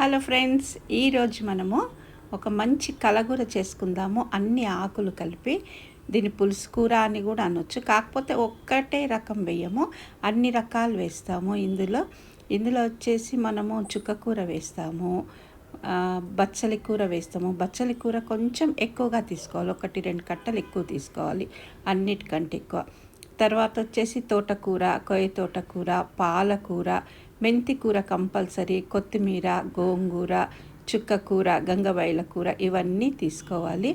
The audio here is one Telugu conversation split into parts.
హలో ఫ్రెండ్స్ ఈరోజు మనము ఒక మంచి కలగూర చేసుకుందాము. అన్ని ఆకులు కలిపి దీని పులుసు కూర అని కూడా అనొచ్చు. కాకపోతే ఒక్కటే రకం వేయము. అన్ని రకాలు వేస్తాము. ఇందులో ఇందులో వచ్చేసి మనము చుక్కకూర వేస్తాము. బచ్చలి కూర వేస్తాము. బచ్చలి కూర కొంచెం ఎక్కువగా తీసుకోవాలి. ఒకటి రెండు కట్టలు ఎక్కువ తీసుకోవాలి. అన్నిటికంటే ఎక్కువ. తర్వాత వచ్చేసి తోటకూర కొయ్య తోటకూర పాలకూర మెంతి కూర కంపల్సరీ కొత్తిమీర గోంగూర చుక్కకూర గంగబైల కూర ఇవన్నీ తీసుకోవాలి.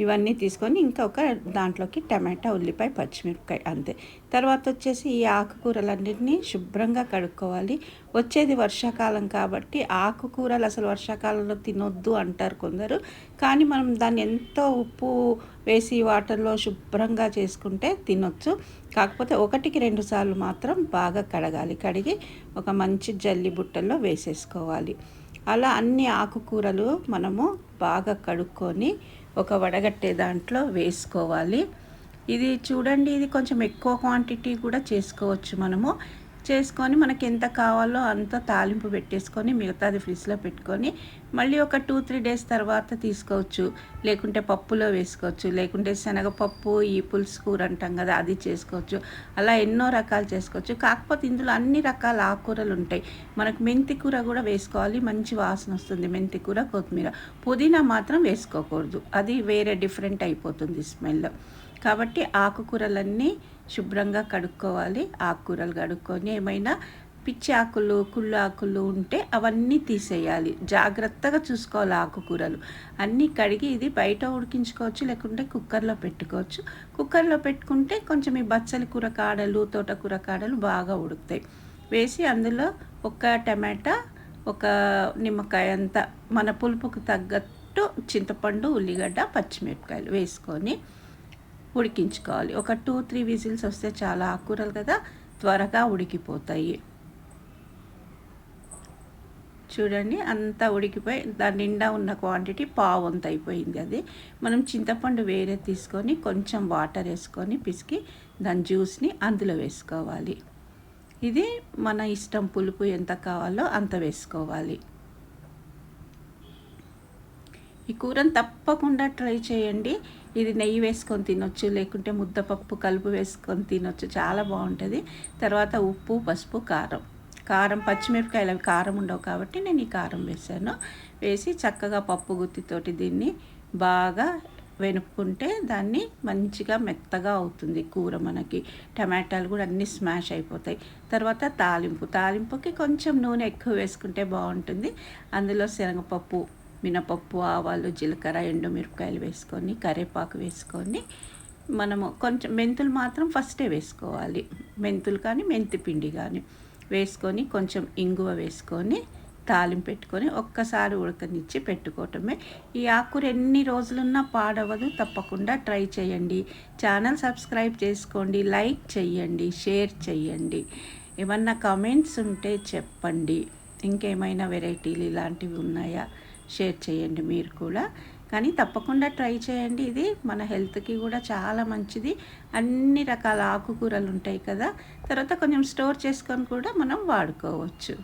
ఇవన్నీ తీసుకొని ఇంకా ఒక దాంట్లోకి టమాటా ఉల్లిపాయ పచ్చిమిరపకాయ అంతే. తర్వాత వచ్చేసి ఈ ఆకుకూరలన్నింటినీ శుభ్రంగా కడుక్కోవాలి. వచ్చేది వర్షాకాలం కాబట్టి ఆకుకూరలు అసలు వర్షాకాలంలో తినొద్దు అంటారు కొందరు. కానీ మనం దాన్ని ఎంతో ఉప్పు వేసి వాటర్లో శుభ్రంగా చేసుకుంటే తినొచ్చు. కాకపోతే ఒకటికి రెండు సార్లు మాత్రం బాగా కడగాలి. కడిగి ఒక మంచి జల్లి బుట్టల్లో వేసేసుకోవాలి. అలా అన్ని ఆకుకూరలు మనము బాగా కడుక్కొని ఒక వడగట్టే దాంట్లో వేసుకోవాలి. ఇది చూడండి ఇది కొంచెం ఎక్కువ క్వాంటిటీ కూడా చేసుకోవచ్చు మనము. చేసుకొని మనకి ఎంత కావాలో అంత తాలింపు పెట్టేసుకొని మిగతాది ఫ్రిడ్జ్లో పెట్టుకొని మళ్ళీ ఒక టూ త్రీ డేస్ తర్వాత తీసుకోవచ్చు. లేకుంటే పప్పులో వేసుకోవచ్చు. లేకుంటే శనగపప్పు ఈ పులుసు కూర అంటాం కదా అది చేసుకోవచ్చు. అలా ఎన్నో రకాలు చేసుకోవచ్చు. కాకపోతే ఇందులో అన్ని రకాల ఆకుకూరలు ఉంటాయి. మనకు మెంతి కూర కూడా వేసుకోవాలి. మంచి వాసన వస్తుంది మెంతి కూర కొత్తిమీర. పుదీనా మాత్రం వేసుకోకూడదు. అది వేరే డిఫరెంట్ అయిపోతుంది స్మెల్. కాబట్టి ఆకుకూరలన్నీ శుభ్రంగా కడుక్కోవాలి. ఆకుకూరలు కడుక్కొని ఏమైనా పిచ్చి ఆకులు కుళ్ళు ఆకులు ఉంటే అవన్నీ తీసేయాలి. జాగ్రత్తగా చూసుకోవాలి ఆకుకూరలు. అన్నీ కడిగి ఇది బయట ఉడికించుకోవచ్చు లేకుంటే కుక్కర్లో పెట్టుకోవచ్చు. కుక్కర్లో పెట్టుకుంటే కొంచెం ఈ బచ్చలి కూర కాడలు తోటకూర కాడలు బాగా ఉడుకుతాయి. వేసి అందులో ఒక టమాటా ఒక నిమ్మకాయ అంత మన పులుపుకు తగ్గట్టు చింతపండు ఉల్లిగడ్డ పచ్చిమిరపకాయలు వేసుకొని ఉడికించుకోవాలి. ఒక టూ త్రీ విజిల్స్ వస్తే చాలా ఆకుకూరలు కదా త్వరగా ఉడికిపోతాయి. చూడండి అంతా ఉడికిపోయి దాని నిండా ఉన్న క్వాంటిటీ పావు అంత అయిపోయింది అది. మనం చింతపండు వేరే తీసుకొని కొంచెం వాటర్ వేసుకొని పిసికి దాని జ్యూస్ని అందులో వేసుకోవాలి. ఇది మన ఇష్టం పులుపు ఎంత కావాలో అంత వేసుకోవాలి. ఈ కూరను తప్పకుండా ట్రై చేయండి. ఇది నెయ్యి వేసుకొని తినొచ్చు లేకుంటే ముద్దపప్పు కలుపు వేసుకొని తినొచ్చు. చాలా బాగుంటుంది. తర్వాత ఉప్పు పసుపు కారం. కారం పచ్చిమిరపకాయలు అవి కారం ఉండవు కాబట్టి నేను ఈ కారం వేసాను. వేసి చక్కగా పప్పు గుత్తితోటి దీన్ని బాగా వెనుక్కుంటే దాన్ని మంచిగా మెత్తగా అవుతుంది కూర మనకి. టమాటాలు కూడా అన్నీ స్మాష్ అయిపోతాయి. తర్వాత తాలింపు. తాలింపుకి కొంచెం నూనె ఎక్కువ వేసుకుంటే బాగుంటుంది. అందులో శనగపప్పు మినపప్పు ఆవాలు జీలకర్ర ఎండుమిరపకాయలు వేసుకొని కరివేపాకు వేసుకొని మనము కొంచెం మెంతులు మాత్రం ఫస్టే వేసుకోవాలి. మెంతులు కానీ మెంతి పిండి కానీ వేసుకొని కొంచెం ఇంగువ వేసుకొని తాలింపు పెట్టుకొని ఒక్కసారి ఉడకనిచ్చి పెట్టుకోవటమే. ఈ ఆకుకూర ఎన్ని రోజులున్నా పాడవదు తప్పకుండా ట్రై చేయండి. ఛానల్ సబ్స్క్రైబ్ చేసుకోండి లైక్ చేయండి షేర్ చేయండి. ఏమన్నా కామెంట్స్ ఉంటే చెప్పండి. ఇంకేమైనా వెరైటీలు ఇలాంటివి ఉన్నాయా? షేర్ చేయండి మీరు కూడా. కానీ తప్పకుండా ట్రై చేయండి. ఇది మన హెల్త్కి కూడా చాలా మంచిది. అన్ని రకాల ఆకుకూరలు ఉంటాయి కదా. తర్వాత కొంచెం స్టోర్ చేసుకొని కూడా మనం వాడుకోవచ్చు.